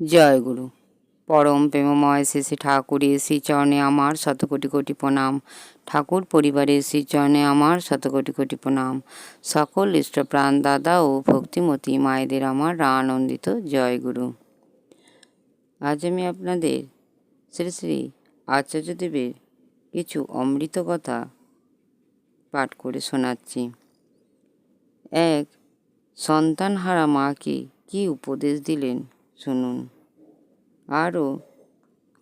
জয় গুরু। পরম প্রেমময় শ্রী ঠাকুরের শ্রীচরণে আমার শত কোটি প্রণাম। ঠাকুর পরিবারের শ্রীচরণে আমার শত কোটি প্রণাম। সকল ইষ্টপ্রাণ দাদা ও ভক্তিমতী মায়েদের আমার আনন্দিত জয় গুরু। আজ আমি আপনাদের শ্রী শ্রী আচার্যদেবের কিছু অমৃত কথা পাঠ করে শোনাচ্ছি। এক, সন্তানহারা মাকে কি উপদেশ দিলেন? শুনুন। আরও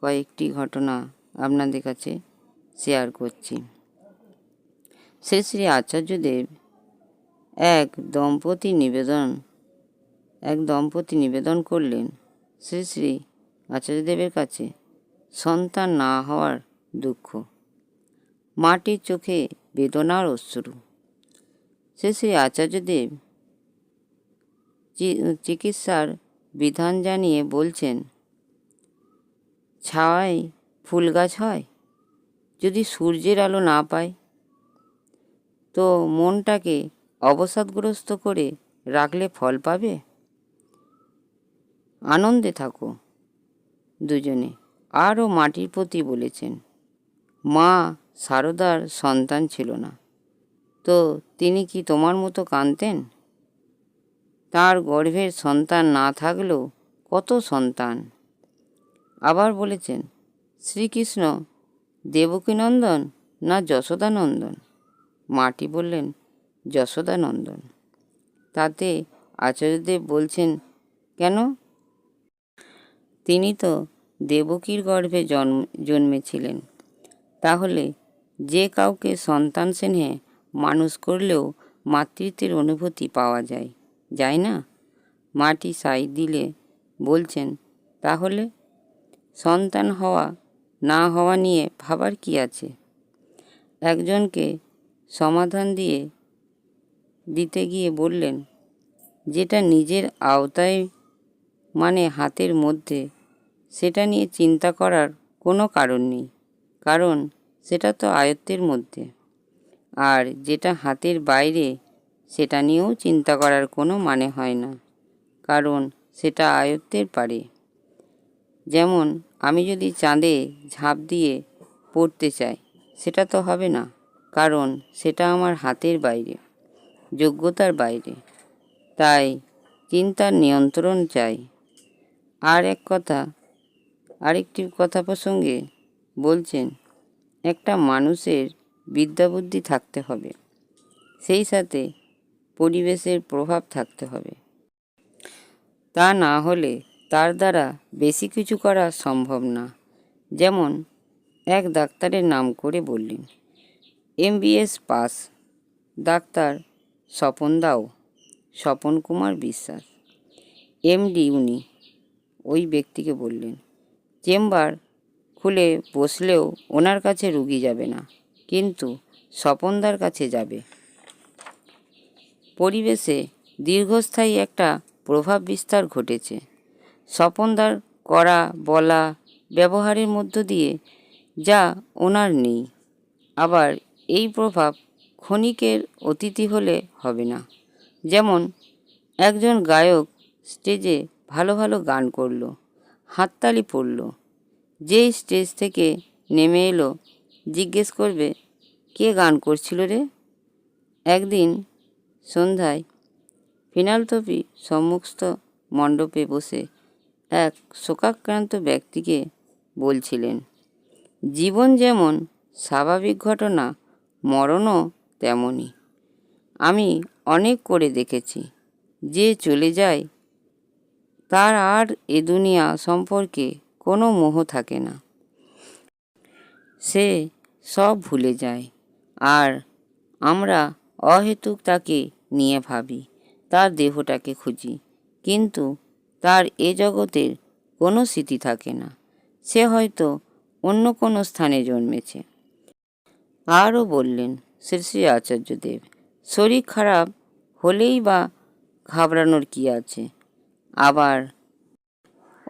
কয়েকটি ঘটনা আপনাদের কাছে শেয়ার করছি। শ্রী শ্রী আচার্যদেব এক দম্পতি নিবেদন, এক দম্পতি নিবেদন করলেন শ্রী শ্রী আচার্যদেবের কাছে সন্তান না হওয়ার দুঃখ। মাটির চোখে বেদনার অশ্রু। শ্রী শ্রী আচার্যদেব চিকিৎসার বিধান জানিয়ে বলছেন ছাওয়ায় ফুল গাছ হয়? যদি সূর্যের আলো না পায়, তো মনটাকে অবসাদগ্রস্ত করে রাখলে ফল পাবে? আনন্দে থাকো। দুজনে আরও মাটির প্রতি বলেছেন, মা সারদার সন্তান ছিল না। তো তিনি কি তোমার মতো কাঁদতেন? তার গর্ভের সন্তান না থাকলেও কত সন্তান? আবার বলেছেন, শ্রীকৃষ্ণ দেবকীনন্দন না যশোদানন্দন? মাটি বললেন, যশোদানন্দন। তাতে আচার্যদেব বলছেন, কেন? তিনি তো দেবকীর গর্ভে জন্ম, জন্মেছিলেন। তাহলে যে কাউকে সন্তান স্নেহে মানুষ করলেও মাতৃত্বের অনুভূতি পাওয়া যায়। যায় না? মাটি সাই দিলে বলছেন, তাহলে সন্তান হওয়া, না হওয়া নিয়ে ভাবার কি আছে? একজনকে সমাধান দিয়ে, দিতে গিয়ে বললেন, যেটা নিজের আওতায় মানে হাতের মধ্যে, সেটা নিয়ে চিন্তা করার কোনো কারণ নেই, কারণ সেটা তো আয়ত্তের মধ্যে। আর যেটা হাতের বাইরে সেটা নিয়েও চিন্তা করার কোনো মানে হয় না, কারণ সেটা আয়ত্তের পারে যেমন, আমি যদি চাঁদে ঝাঁপ দিয়ে পড়তে চাই, সেটা তো হবে না, কারণ সেটা আমার হাতের বাইরে, যোগ্যতার বাইরে। তাই চিন্তার নিয়ন্ত্রণ চাই। আর এক কথা, আরেকটি কথা প্রসঙ্গে বলছেন, একটা মানুষের বিদ্যাবুদ্ধি থাকতে হবে। সেই সাথে পরিবেশের প্রভাব থাকতে হবে। তা না হলে তার দ্বারা বেশি কিছু করা সম্ভব না। যেমন, এক ডাক্তারের নাম করে বললেন এমবিএস পাস। ডাক্তার স্বপন দাও, স্বপন কুমার বিশ্বাস। এমডি উনি ওই ব্যক্তিকে বললেন, চেম্বার খুলে বসলেও ওনার কাছে রুগী যাবে না, কিন্তু স্বপনদার কাছে যাবে। পরিবেশে দীর্ঘস্থায়ী একটা প্রভাব বিস্তার ঘটেছে। স্বপনদার করা বলা ব্যবহারের মধ্য দিয়ে যা ওনার নেই, আবার এই প্রভাব ক্ষণিকের অতিথি হলে হবে না। যেমন, একজন গায়ক স্টেজে ভালো ভালো গান করল, হাততালি পড়ল, যেই স্টেজ থেকে নেমে এলো, জিজ্ঞেস করবে, কে গান করছিল রে? একদিন সন্ধ্যায় ফিনালতপি সম্মুখস্থ মণ্ডপে বসে এক শোকাক্রান্ত ব্যক্তিকে বলছিলেন, জীবন যেমন স্বাভাবিক ঘটনা, মরণও তেমনই। আমি অনেক করে দেখেছি। যে চলে যায়, তার আর এ দুনিয়া সম্পর্কে কোনো মোহ থাকে না। সে সব ভুলে যায়। আর আমরা অহেতুক তাকে নিয়ে ভাবি, তার দেহটাকে খুঁজি। কিন্তু তার এ জগতের কোনো স্মৃতি থাকে না। সে হয়তো অন্য কোনো স্থানে জন্মেছে। আরও বললেন, শ্রী শ্রী আচার্যদেব, শরীর খারাপ হলেই বা ঘাবড়ানোর কি আছে? আবার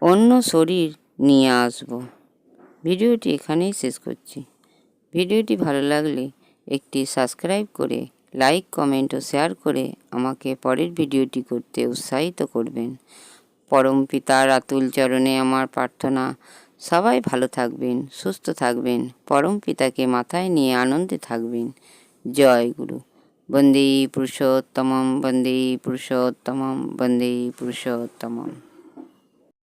অন্য শরীর নিয়ে আসব। ভিডিওটি এখানেই শেষ করছি। ভিডিওটি ভালো লাগলে একটি সাবস্ক্রাইব করে লাইক কমেন্ট ও শেয়ার করে আমাকে পরের ভিডিওটি করতে উৎসাহিত করবেন। পরম পিতার আতুল চরণে আমার প্রার্থনা। সবাই ভালো থাকবেন, সুস্থ থাকবেন, পরম পিতাকে মাথায় নিয়ে আনন্দে থাকবেন। জয় গুরু। বন্দে পুরুষোত্তমম বন্দে পুরুষোত্তমম বন্দে পুরুষোত্তমম।